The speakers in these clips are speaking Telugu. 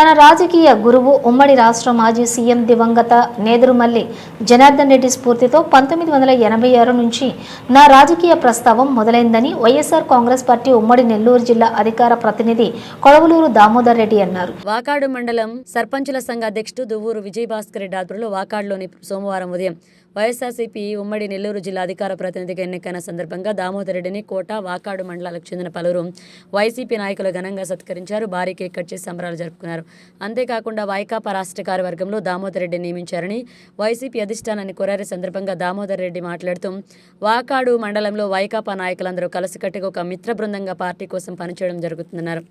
తన రాజకీయ గురువు ఉమ్మడి రాష్ట్ర మాజీ సీఎం దివంగత నేదురుమల్లి జనార్దన్ రెడ్డి స్ఫూర్తితో పంతొమ్మిది వందల ఎనభై ఆరు నుంచి నా రాజకీయ ప్రస్తావం మొదలైందని వైఎస్ఆర్ కాంగ్రెస్ పార్టీ ఉమ్మడి నెల్లూరు జిల్లా అధికార ప్రతినిధి కొడవలూరు దామోదర్ రెడ్డి అన్నారు. వాకాడు మండలం సర్పంచుల సంఘ అధ్యక్షుడు దువ్వూరు విజయభాస్కర్ రెడ్డి ఆధ్వర్యంలో వాకాడులోని సోమవారం ఉదయం వైఎస్ఆర్సీపీ ఉమ్మడి నెల్లూరు జిల్లా అధికార ప్రతినిధిగా ఎన్నికైన సందర్భంగా దామోదర్ రెడ్డిని కోట వాకాడు మండలాలకు చెందిన పలువురు వైసీపీ నాయకులు ఘనంగా సత్కరించారు. భారీ కేక్ కట్ చేసి సంబరాలు జరుపుకున్నారు. అంతేకాకుండా వైకాపా రాష్ట్ర కార్యవర్గంలో దామోదర్ రెడ్డి నియమించారని వైసీపీ అధిష్టానాన్ని కోరారు. సందర్భంగా దామోదర్ రెడ్డి మాట్లాడుతూ వాకాడు మండలంలో వైకాపా నాయకులందరూ కలిసికట్టుగా ఒక మిత్ర బృందంగా పార్టీ కోసం పనిచేయడం జరుగుతుందన్నారు.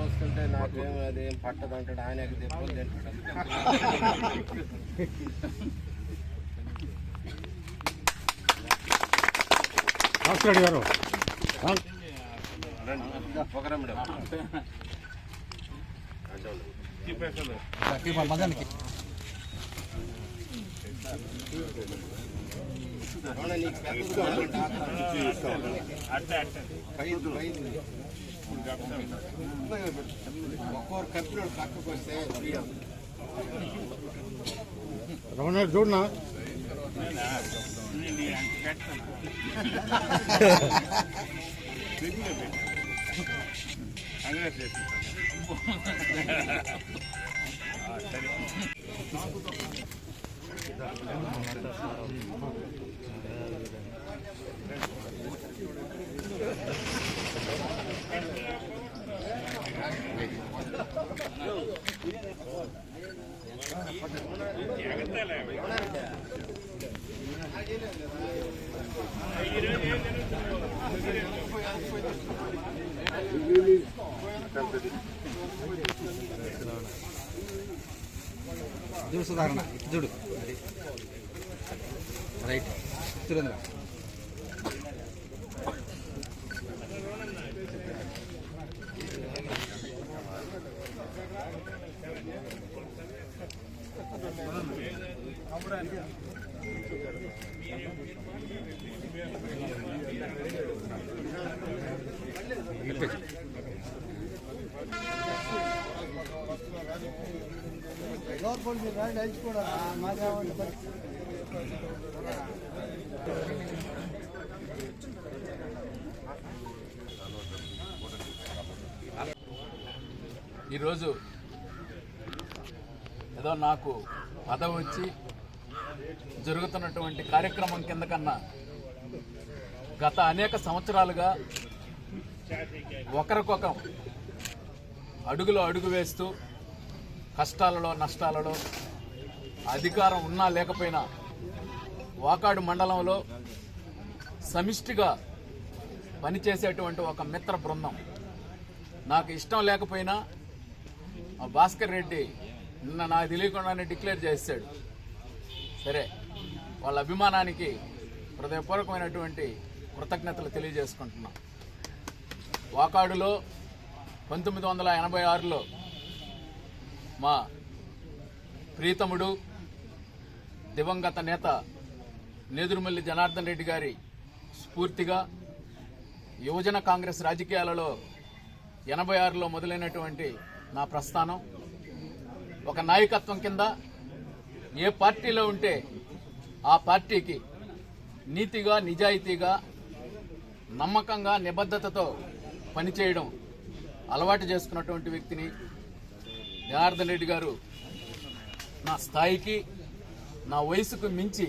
దోస్తుంటే నాకేం అదేం పట్టదు అంటాడు. ఆయన దెబ్బలు తింటాడు భాస్కర్ గారు. ఒకరం ఒక్కొక్క కప్పినోడు పక్కకు వస్తే రమణ చూడనా? ಜ್ಯೂಸ್ ಧಾರಣ ಜುಡು ರೈಟ್ ಸುರೇಂದ್ರ Thank you. ఈరోజు ఏదో నాకు పదవి వచ్చి జరుగుతున్నటువంటి కార్యక్రమం కింద కన్నా గత అనేక సంవత్సరాలుగా ఒకరికొకరు అడుగులో అడుగు వేస్తూ కష్టాలలో నష్టాలలో అధికారం ఉన్నా లేకపోయినా వాకాడు మండలంలో సమిష్టిగా పనిచేసేటువంటి ఒక మిత్ర బృందం. నాకు ఇష్టం లేకపోయినా భాస్కర్ రెడ్డి నిన్న నాకు తెలియకుండానే డిక్లేర్ చేశాడు. సరే వాళ్ళ అభిమానానికి హృదయపూర్వకమైనటువంటి కృతజ్ఞతలు తెలియజేసుకుంటున్నాం. వాకాడులో పంతొమ్మిది వందల ఎనభై ఆరులో మా ప్రీతముడు దివంగత నేత నేదురుమల్లి జనార్దన్ రెడ్డి గారి స్ఫూర్తిగా యువజన కాంగ్రెస్ రాజకీయాలలో ఎనభై ఆరులో మొదలైనటువంటి నా ప్రస్థానం. ఒక నాయకత్వం కింద ఏ పార్టీలో ఉంటే ఆ పార్టీకి నీతిగా నిజాయితీగా నమ్మకంగా నిబద్ధతతో పనిచేయడం అలవాటు చేసుకున్నటువంటి వ్యక్తిని జనార్దన్ రెడ్డి గారు నా స్థాయికి నా వయసుకు మించి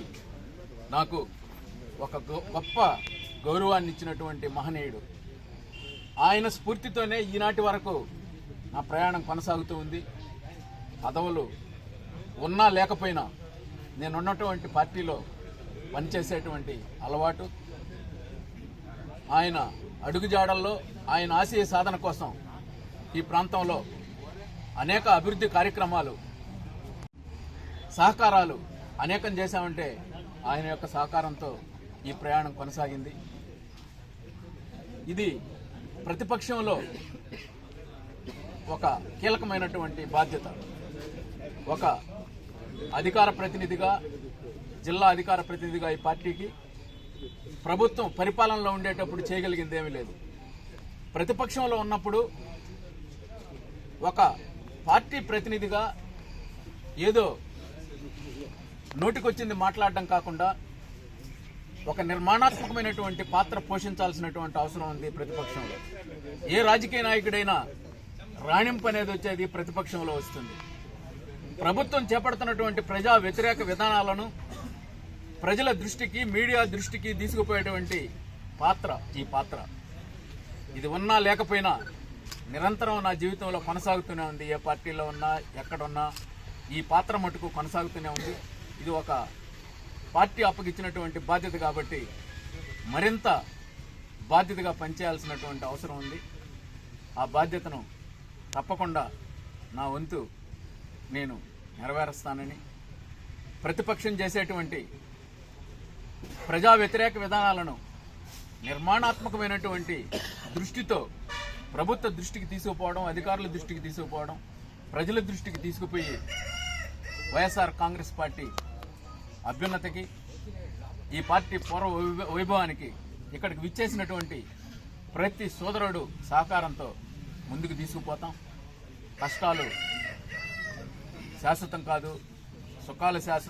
నాకు ఒక గొప్ప గౌరవాన్ని ఇచ్చినటువంటి మహనీయుడు. ఆయన స్ఫూర్తితోనే ఈనాటి వరకు నా ప్రయాణం కొనసాగుతూ ఉంది. పదవులు ఉన్నా లేకపోయినా నేను ఉన్నటువంటి పార్టీలో పనిచేసేటువంటి అలవాటు ఆయన అడుగుజాడల్లో ఆయన ఆశయ సాధన కోసం ఈ ప్రాంతంలో అనేక అభివృద్ధి కార్యక్రమాలు సహకారాలు అనేకం చేశామంటే ఆయన యొక్క సహకారంతో ఈ ప్రయాణం కొనసాగింది. ఇది ప్రతిపక్షంలో ఒక కీలకమైనటువంటి బాధ్యత. ఒక అధికార ప్రతినిధిగా జిల్లా అధికార ప్రతినిధిగా ఈ పార్టీకి ప్రభుత్వం పరిపాలనలో ఉండేటప్పుడు చేయగలిగింది ఏమీ లేదు. ప్రతిపక్షంలో ఉన్నప్పుడు ఒక పార్టీ ప్రతినిధిగా ఏదో నోటికొచ్చింది మాట్లాడడం కాకుండా ఒక నిర్మాణాత్మకమైనటువంటి పాత్ర పోషించాల్సినటువంటి అవసరం ఉంది ప్రతిపక్షంలో. ఏ రాజకీయ నాయకుడైనా రాణింపు అనేది వచ్చేది ప్రతిపక్షంలో వస్తుంది. ప్రభుత్వం చేపడుతున్నటువంటి ప్రజా వ్యతిరేక విధానాలను ప్రజల దృష్టికి మీడియా దృష్టికి తీసుకుపోయేటువంటి పాత్ర ఈ పాత్ర. ఇది ఉన్నా లేకపోయినా నిరంతరం నా జీవితంలో కొనసాగుతూనే ఉంది. ఏ పార్టీలో ఉన్నా ఎక్కడున్నా ఈ పాత్ర మటుకు కొనసాగుతూనే ఉంది. ఇది ఒక పార్టీ అప్పగిచ్చినటువంటి బాధ్యత కాబట్టి మరింత బాధ్యతగా పనిచేయాల్సినటువంటి అవసరం ఉంది. ఆ బాధ్యతను తప్పకుండా నా వంతు నేను నెరవేరుస్తానని ప్రతిపక్షం చేసేటువంటి ప్రజా వ్యతిరేక విధానాలను నిర్మాణాత్మకమైనటువంటి దృష్టితో ప్రభుత్వ దృష్టికి తీసుకుపోవడం అధికారుల దృష్టికి తీసుకుపోవడం ప్రజల దృష్టికి తీసుకుపోయి వైఎస్ఆర్ కాంగ్రెస్ పార్టీ అభ్యున్నతకి ఈ పార్టీ పూర్వ వైభవానికి ఇక్కడికి విచ్చేసినటువంటి ప్రతి సోదరుడు సహకారంతో ముందుకు తీసుకుపోతాం. కష్టాలు శాశ్వతం కాదు సుఖాలు శాశ్వతం